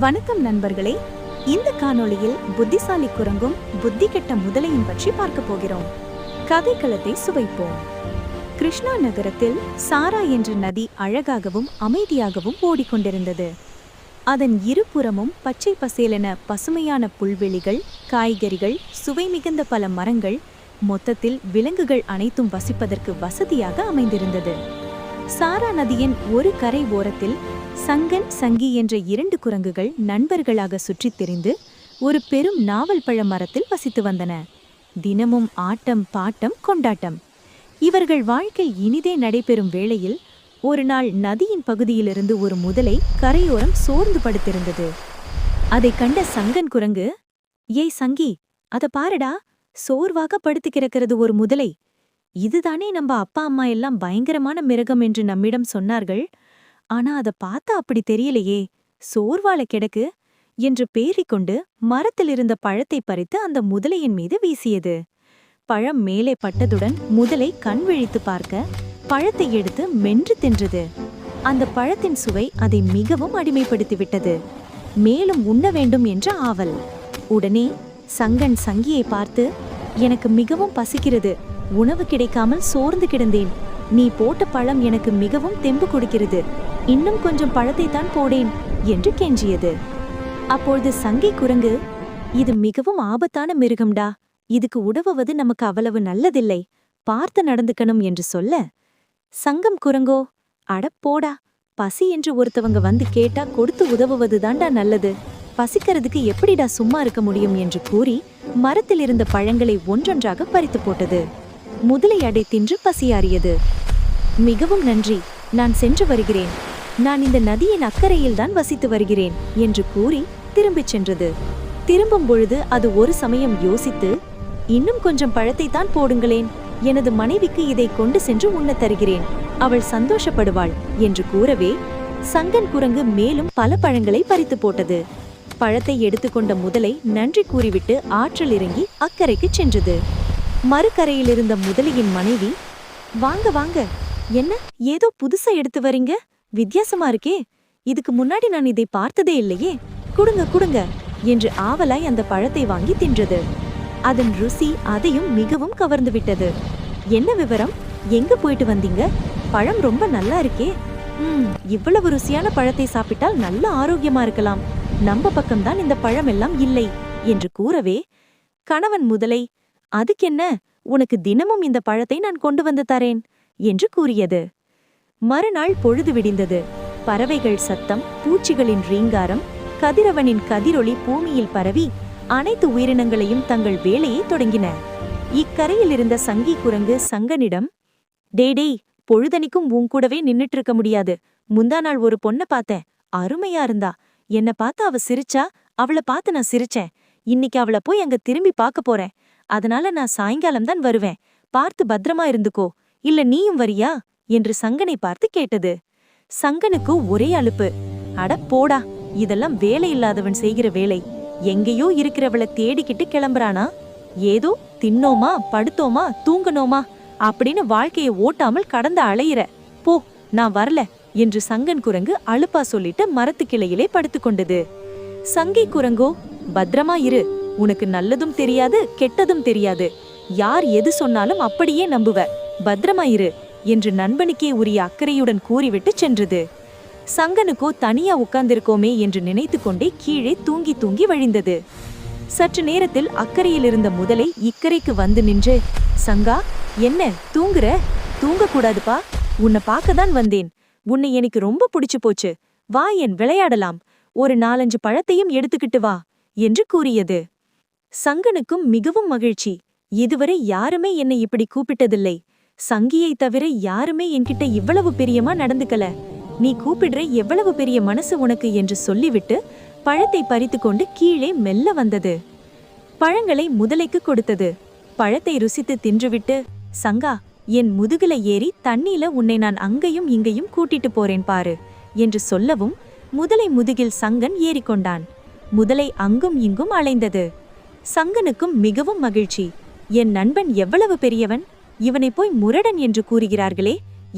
வணக்கம் நண்பர்களே. இந்த காணொளியில் புத்திசாலி குரங்கும் புத்தி கெட்ட முதலையும் பற்றி பார்க்க போகிறோம். கதைக்களத்தை சுவைப்போம். கிருஷ்ணா நகரத்தில் சாரா என்ற நதி அழகாகவும் அமைதியாகவும் ஓடிக்கொண்டிருந்தது. அதன் இருபுறமும் பச்சை பசேலென பசுமையான புல்வெளிகள் காய்கறிகள் சுவை மிகுந்த பல மரங்கள் மொத்தத்தில் விலங்குகள் அனைத்தும் வசிப்பதற்கு வசதியாக அமைந்திருந்தது. சாரா நதியின் ஒரு கரை ஓரத்தில் சங்கன் சங்கி என்ற இரண்டு குரங்குகள் நண்பர்களாக சுற்றித் தெரிந்து ஒரு பெரும் நாவல் பழ மரத்தில் வசித்து வந்தன. தினமும் ஆட்டம் பாட்டம் கொண்டாட்டம். இவர்கள் வாழ்க்கை இனிதே நடைபெறும் வேளையில் ஒரு நாள் நதியின் பகுதியிலிருந்து ஒரு முதலை கரையோரம் சோர்ந்து படுத்திருந்தது. அதைக் கண்ட சங்கன் குரங்கு ஏய் சங்கி அத பாருடா சோர்வாக படுத்து கிடக்கிறது ஒரு முதலை. இதுதானே நம்ம அப்பா அம்மா எல்லாம் பயங்கரமான மிருகம் என்று நம்மிடம் சொன்னார்கள். ஆனா அத பார்த்தா அப்படி தெரியலையே. சோர்வால கிடக்கு என்று பேறிக்கொண்டு மரத்தில் இருந்த பழத்தை பறித்து அந்த முதலையின் மீது வீசியது. பழம் மேலே பட்டதுடன் முதலை கண் விழித்து பார்க்க பழத்தை எடுத்து மென்று தின்றது. அந்த பழத்தின் சுவை அதை மிகவும் அடிமைப்படுத்திவிட்டது மேலும் உண்ண வேண்டும் என்ற ஆவல். உடனே சங்கன் சங்கியை பார்த்து எனக்கு மிகவும் பசிக்கிறது. உணவு கிடைக்காமல் சோர்ந்து கிடந்தேன். நீ போட்ட பழம் எனக்கு மிகவும் தெம்பு கொடுக்கிறது. இன்னும் கொஞ்சம் பழத்தை தான் போடேன் என்று கெஞ்சியது. அப்பொழுது சங்கை குரங்கு இது மிகவும் ஆபத்தான மிருகம்டா. இதுக்கு உடவுவது நமக்கு அவ்வளவு நல்லதில்லை. பார்த்து நடந்துக்கணும் என்று சொல்ல சங்கம் குரங்கோ அட போடா. பசி என்று ஒருத்தவங்க வந்து கேட்டா கொடுத்து உதவுவதுதான்டா நல்லது. பசிக்கிறதுக்கு எப்படிடா சும்மா இருக்க முடியும்? என்று கூறி மரத்தில் இருந்த பழங்களை ஒன்றொன்றாக பறித்து போட்டது. முதலை அடை தின்று பசியாறியது. மிகவும் நன்றி. நான் சென்று வருகிறேன். நான் இந்த நதியின் அக்கறையில் தான் வசித்து வருகிறேன் என்று கூறி திரும்பிச் சென்றது. திரும்பும் பொழுது அது ஒரு சமயம் யோசித்து இன்னும் கொஞ்சம் பழத்தை தான் போடுங்களேன். எனது மனைவிக்கு இதை கொண்டு சென்று உண்ண தருகிறேன். அவள் சந்தோஷப்படுவாள் என்று கூறவே சங்கன் குரங்கு மேலும் பல பழங்களை பறித்து போட்டது. பழத்தை எடுத்துக்கொண்ட முதலை நன்றி கூறிவிட்டு ஆற்றல் இறங்கி அக்கறைக்கு சென்றது. மறுக்கரையில் இருந்த முதலியின் மனைவி வாங்க வாங்க. என்ன ஏதோ புதுசா எடுத்து வரீங்க? வித்தியாசமா இருக்கே. இதுக்கு முன்னாடி நான் இதை பார்த்ததே இல்லையே. குடுங்க குடுங்க என்று ஆவலாய் அந்த பழத்தை வாங்கி தின்றது. அதன் ருசி அதையும் மிகவும் கவர்ந்து விட்டது. என்ன விவரம்? எங்க போயிட்டு வந்தீங்க? பழம் ரொம்ப நல்லா இருக்கே. ம் இவ்வளவு ருசியான பழத்தை சாப்பிட்டால் நல்ல ஆரோக்கியமா இருக்கலாம். நம்ம பக்கம்தான் இந்த பழம் எல்லாம் இல்லை என்று கூறவே கணவன் முதலை அதுக்கென்ன? உனக்கு தினமும் இந்த பழத்தை நான் கொண்டு வந்து தரேன் என்று கூறியது. மறுநாள் பொழுது விடிந்தது. பறவைகள் சத்தம் பூச்சிகளின் ரீங்காரம் கதிரவனின் கதிரொளி பூமியில் பரவி அனைத்து உயிரினங்களையும் தங்கள் வேலையை தொடங்கின. இக்கரையில் இருந்த சங்கி குரங்கு சங்கனிடம் டேடே டேய் பொழுதனிக்கும் உன் கூடவே நின்னுட்டு இருக்க முடியாது. முந்தா நாள் ஒரு பொண்ண பார்த்தேன். அருமையா இருந்தா. என்ன பார்த்து அவ சிரிச்சா? அவளை பார்த்து நான் சிரிச்சேன். இன்னைக்கு அவளை போய் அங்க திரும்பி பார்க்க போறேன். அதனால நான் சாயங்காலம் தான் வருவேன். பார்த்து பத்திரமா இருந்துக்கோ. இல்ல நீயும் வரியா? என்று சங்கனை பார்த்து கேட்டது. சங்கனுக்கு ஒரே அலுப்பு. அட போடா இதெல்லாம் வேலை இல்லாதவன் செய்கிற வேலை. எங்கேயோ இருக்கிறவள தேடிக்கிட்டு கிளம்புறானா? ஏதோ தின்னோமா படுத்தோமா தூங்கனோமா அப்படின்னு வாழ்க்கையை ஓட்டாமல் கடந்த அலையிற. போ நான் வரல என்று சங்கன் குரங்கு அலுப்பா சொல்லிட்டு மரத்து கிளையிலே படுத்துக்கொண்டது சங்கை குரங்கோ பத்திரமா இரு. உனக்கு நல்லதும் தெரியாது கெட்டதும் தெரியாது. யார் எது சொன்னாலும் அப்படியே நம்புவ. பத்திரமா இரு. என்று நண்பனுக்கே உரிய அக்கறையுடன் கூறிவிட்டு சென்றது. சங்கனுக்கோ தனியா உட்கார்ந்திருக்கோமே என்று நினைத்து கொண்டே கீழே தூங்கி தூங்கி வழிந்தது. சற்று நேரத்தில் அக்கறையில் இருந்த முதலை இக்கரைக்கு வந்து நின்று சங்கா என்ன தூங்குற? தூங்கக்கூடாதுப்பா. உன்னை பார்க்க தான் வந்தேன். உன்னை எனக்கு ரொம்ப பிடிச்சு போச்சு. வா என் விளையாடலாம். ஒரு நாலஞ்சு பழத்தையும் எடுத்துக்கிட்டு வா என்று கூறியது. சங்கனுக்கும் மிகவும் மகிழ்ச்சி. இதுவரை யாருமே என்னை இப்படி கூப்பிட்டதில்லை. சங்கியை தவிர யாருமே என்கிட்ட இவ்வளவு பெரியமா நடந்துக்கல. நீ கூப்பிடுற எவ்வளவு பெரிய மனசு உனக்கு என்று சொல்லிவிட்டு பழத்தை பறித்துக்கொண்டு கீழே மெல்ல வந்தது. பழங்களை முதலைக்கு கொடுத்தது. பழத்தை ருசித்து தின்றுவிட்டு சங்கா என் முதுகுல ஏறி தண்ணீல உன்னை நான் அங்கேயும் இங்கேயும் கூட்டிட்டு போறேன் பாரு என்று சொல்லவும் முதலை முதுகில் சங்கன் ஏறிக்கொண்டான். முதலை அங்கும் இங்கும் அலைந்தது. சங்கனுக்கும் மிகவும் மகிழ்ச்சி. என் நண்பன் எவ்வளவு பெரியவன்? இவனை போய் முரடன் என்று கூறுகிறார்களே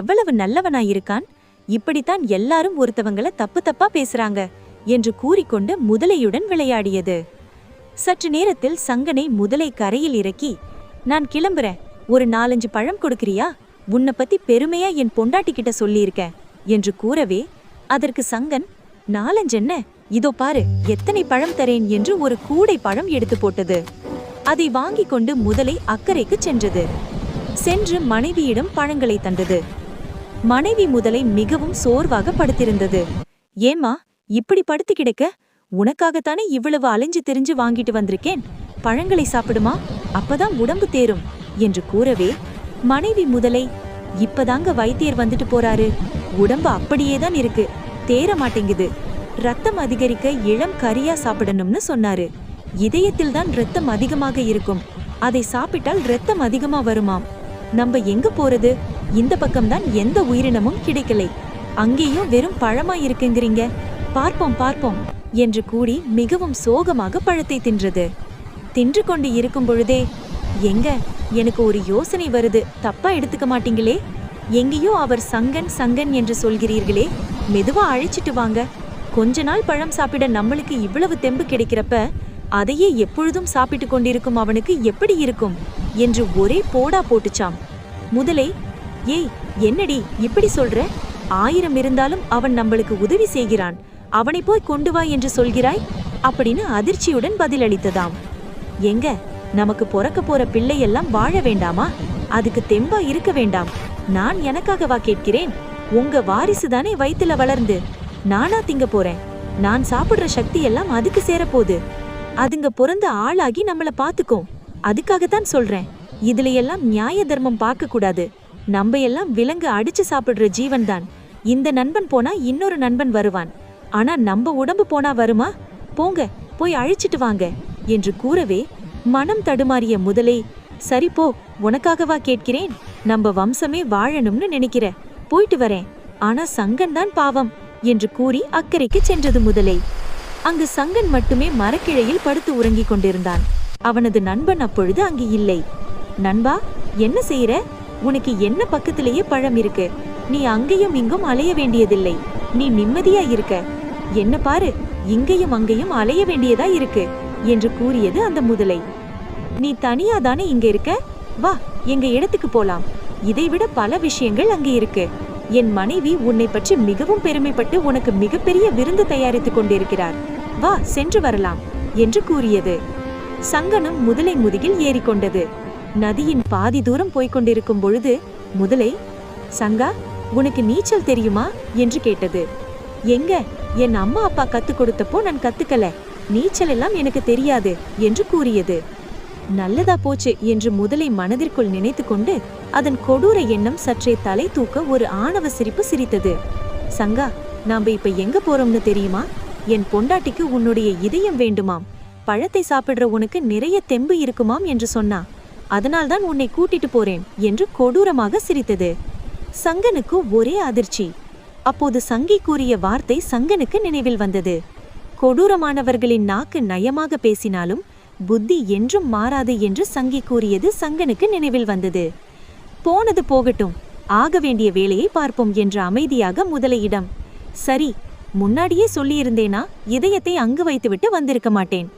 எவ்வளவு நல்லவனாயிருக்கான்? இப்படித்தான் எல்லாரும் ஒருத்தவங்கள தப்பு தப்பா பேசுறாங்க என்று கூறிக்கொண்டு முதலையுடன் விளையாடியது. சற்று நேரத்தில் சங்கனை முதலை கரையில் இறக்கி நான் கிளம்புறேன். ஒரு நாலஞ்சு பழம் கொடுக்கிறியா? உன்னை பத்தி பெருமையா என் பொண்டாட்டி கிட்ட சொல்லியிருக்கேன் என்று கூறவே அதற்கு சங்கன் நாலஞ்சென்ன? இதோ பாரு எத்தனை பழம் தரேன்? என்று ஒரு கூடை பழம் எடுத்து போட்டது. அதை வாங்கிக் கொண்டு முதலை அக்கறைக்கு சென்றது. சென்று மனைவியிடம் பழங்களை தந்தது. மனைவி முதலை மிகவும் சோர்வாக படுத்திருந்தது. ஏம்மா இப்படி படுத்து கிடக்க? உனக்காகத்தானே இவ்வளவு அலைஞ்சு தெரிஞ்சு வாங்கிட்டு வந்திருக்கேன்? பழங்களை சாப்பிடுமா? அப்பதான் உடம்பு தேரும் என்று கூறவே மனைவி முதலை இப்பதாங்க வைத்தியர் வந்துட்டு போறாரு. உடம்பு அப்படியே தான் இருக்கு. தேர மாட்டேங்குது. ரத்தம் அதிகரிக்க இளம் கரியா சாப்பிடணும்னு சொன்னாரு. இதயத்தில் தான் ரத்தம் அதிகமாக இருக்கும். அதை சாப்பிட்டால் ரத்தம் அதிகமா வருமாம். நம்ம எங்க போறது? இந்த பக்கம்தான் எந்த உயிரினமும் கிடைக்கலை. அங்கேயும் வெறும் பழமா இருக்குங்கிறீங்க. பார்ப்போம் பார்ப்போம் என்று கூடி மிகவும் சோகமாக பழத்தை தின்றது. தின்று கொண்டு இருக்கும் பொழுதே எங்க? எனக்கு ஒரு யோசனை வருது. தப்பா எடுத்துக்க மாட்டீங்களே? எங்கேயோ அவர் சங்கன் சங்கன் என்று சொல்கிறீர்களே. மெதுவா அழைச்சிட்டு வாங்க. கொஞ்ச நாள் பழம் சாப்பிட நம்மளுக்கு இவ்வளவு தெம்பு கிடைக்கிறப்ப அதையே எப்பொழுதும் சாப்பிட்டு கொண்டிருக்கும் அவனுக்கு எப்படி இருக்கும்? என்று ஒரே போடா போட்டுச்சாம். முதலை ஏய் என்னடி இப்படி சொல்ற? ஆயிரம் இருந்தாலும் அவன் நம்மளுக்கு உதவி செய்கிறான். அவனை போய் கொண்டு வா என்று சொல்கிறாய்? அப்படின்னு அதிர்ச்சியுடன் பதிலளித்ததாம். எங்க நமக்கு பிறக்க போற பிள்ளையெல்லாம் வாழ வேண்டாமா? அதுக்கு தெம்பா இருக்க வேண்டாம். நான் எனக்காகவா கேட்கிறேன்? உங்க வாரிசு தானே வயிற்றுல வளர்ந்து. நானா திங்க போறேன். நான் சாப்பிடுற சக்தி எல்லாம் அதுக்கு சேரப்போகுது. அதுங்க பிறந்த ஆளாகி நம்மள பாத்துக்கும். அதுக்காகத்தான் சொல்றேன். இதுல எல்லாம் நியாய தர்மம் பார்க்க கூடாது. நம்ம எல்லாம் விலங்கு அடிச்சு சாப்பிடுற ஜீவன் தான் இந்த நண்பன் போனா இன்னொரு நண்பன் வருவான். ஆனா நம்ம உடம்பு போனா வருமா? போங்க போய் அழிச்சிட்டு வாங்க என்று கூறவே மனம் தடுமாறிய முதலே சரி போ உனக்காகவா கேட்கிறேன்? நம்ம வம்சமே வாழணும்னு நினைக்கிற. போயிட்டு வரேன். ஆனா சங்கன் தான் பாவம் என்று கூறி அக்கறைக்கு சென்றது முதலே. அங்கு சங்கன் மட்டுமே மரக்கிளையில் படுத்து உறங்கிக் கொண்டிருந்தான். அவனது நண்பன் அப்பொழுது அங்கு இல்லை. நண்பா என்ன செய்யற உனக்கு என்ன பக்கத்திலேயே பழம் இருக்கு? நீ அங்கேயும் இங்கும் அலைய வேண்டியதில்லை. நீ நிம்மதியா இருக்க. என்ன பாரு இங்கேயும் அங்கேயும் அலைய வேண்டியதா இருக்கு என்று கூறியது அந்த முதலை. நீ தனியா தானே இங்க இருக்க? வா எங்க இடத்துக்கு போலாம். இதைவிட பல விஷயங்கள் அங்கே இருக்கு. என் மனைவி உன்னை பற்றி மிகவும் பெருமைப்பட்டு உனக்கு மிகப்பெரிய விருந்து தயாரித்துக் கொண்டிருக்கிறார். வா சென்று வரலாம் என்று கூறியது. சங்கனம் முதலை முதுகில் ஏறிக்கொண்டது. நதியின் பாதி தூரம் போய்கொண்டிருக்கும் பொழுது முதலை சங்கா உனக்கு நீச்சல் தெரியுமா? என்று கேட்டது. எங்க? என் அம்மா அப்பா கத்து கொடுத்தப்போ நான் கத்துக்கல. நீச்சல் எல்லாம் எனக்கு தெரியாது என்று கூறியது. நல்லதா போச்சு என்று முதலை மனதிற்குள் நினைத்துக்கொண்டு அதன் கொடூர எண்ணம் சற்றே தலை தூக்க ஒரு ஆணவ சிரிப்பு சிரித்தது. சங்கா நாம இப்ப எங்க போறோம்னு தெரியுமா? என் பொண்டாட்டிக்கு உன்னுடைய இதயம் வேண்டுமாம். பழத்தை சாப்பிடுற உனக்கு நிறைய தெம்பு இருக்குமாம் என்று சொன்னா. அதனால்தான் உன்னை கூட்டிட்டு போறேன் என்று கொடூரமாக சிரித்தது. சங்கனுக்கு ஒரே அதிர்ச்சி. அப்போது சங்கி கூறிய வார்த்தை சங்கனுக்கு நினைவில் வந்தது. கொடூரமானவர்களின் நாக்கு நயமாக பேசினாலும் புத்தி என்றும் மாறாது என்று சங்கி கூறியது சங்கனுக்கு நினைவில் வந்தது. போனது போகட்டும் ஆக வேண்டிய வேலையை பார்ப்போம் என்ற அமைதியாக முதலையிடம் சரி முன்னாடியே சொல்லியிருந்தேனா? இதயத்தை அங்கு வைத்துவிட்டு வந்திருக்க மாட்டேன்.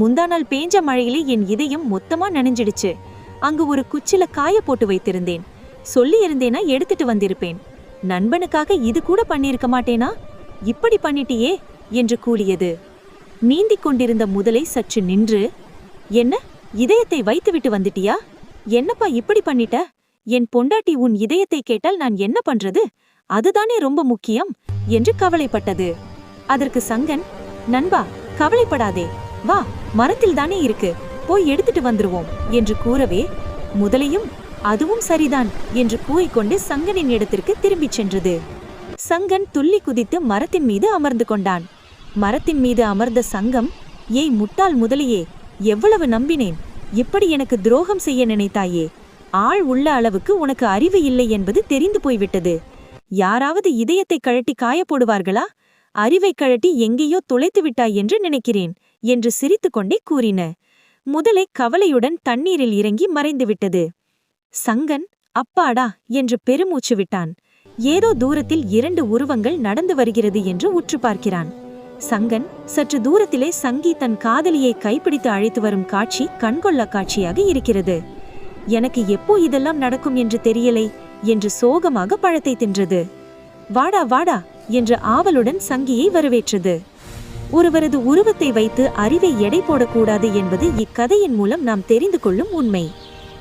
முந்தா நாள் பேஞ்ச மழையிலே என் இதயம் மொத்தமா நனைஞ்சிடுச்சு. அங்கு ஒரு குச்சில காய போட்டு வைத்திருந்தேன். சொல்லி இருந்தேனா எடுத்துட்டு வந்திருப்பேன். நண்பனுக்காக இது கூட பண்ணியிருக்க மாட்டேனா? இப்படி பண்ணிட்டியே என்று கூறியது நீந்திக் கொண்டிருந்த முதலை சற்று நின்று என்ன இதயத்தை வைத்துவிட்டு வந்துட்டியா? என்னப்பா இப்படி பண்ணிட்ட? என் பொண்டாட்டி உன் இதயத்தை கேட்டால் நான் என்ன பண்றது? அதுதானே ரொம்ப முக்கியம் என்று கவலைப்பட்டது. அதற்கு சங்கன் நண்பா கவலைப்படாதே. வா. மரத்தில் தானே இருக்கு. போய் எடுத்துட்டு வந்துருவோம் என்று கூறவே முதலையும் அதுவும் சரிதான் என்று கூறிக்கொண்டு சங்கனின் இடத்திற்கு திரும்பிச் சென்றது. சங்கன் துள்ளி குதித்து மரத்தின் மீது அமர்ந்து கொண்டான். மரத்தின் மீது அமர்ந்த சங்கம் ஏய் முட்டாள் முதலியே எவ்வளவு நம்பினேன். இப்படி எனக்கு துரோகம் செய்ய நினைத்தாயே. ஆள் உள்ள அளவுக்கு உனக்கு அறிவு இல்லை என்பது தெரிந்து போய்விட்டது. யாராவது இதயத்தை கழட்டி காயப்போடுவார்களா அறிவை கழட்டி எங்கேயோ துளைத்து விட்டாய் என்று நினைக்கிறேன். என்று சிரித்துக்கொண்டே கூறின. முதலை கவலையுடன் தண்ணீரில் இறங்கி மறைந்துவிட்டது. சங்கன் அப்பாடா என்று பெருமூச்சு விட்டான். ஏதோ தூரத்தில் இரண்டு உருவங்கள் நடந்து வருகிறது என்று உற்று பார்க்கிறான். சங்கன் சற்று தூரத்திலே சங்கி தன் காதலியை கைப்பிடித்து அழைத்து வரும் காட்சி கண்கொள்ளா காட்சியாக இருக்கிறது. எனக்கு எப்போ இதெல்லாம் நடக்கும் என்று தெரியலை என்று சோகமாக பழத்தை தின்றது. வாடா வாடா என்று ஆவலுடன் சங்கியை வரவேற்றது. ஒருவரது உருவத்தை வைத்து அறிவை எடை போடக்கூடாது என்பது இக்கதையின் மூலம் நாம் தெரிந்து கொள்ளும் உண்மை.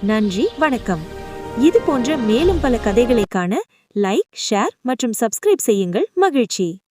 நன்றி வணக்கம். இது போன்ற மேலும் பல கதைகளை காண லைக் ஷேர் மற்றும் சப்ஸ்கிரைப் செய்யுங்கள் மகிழ்ச்சி.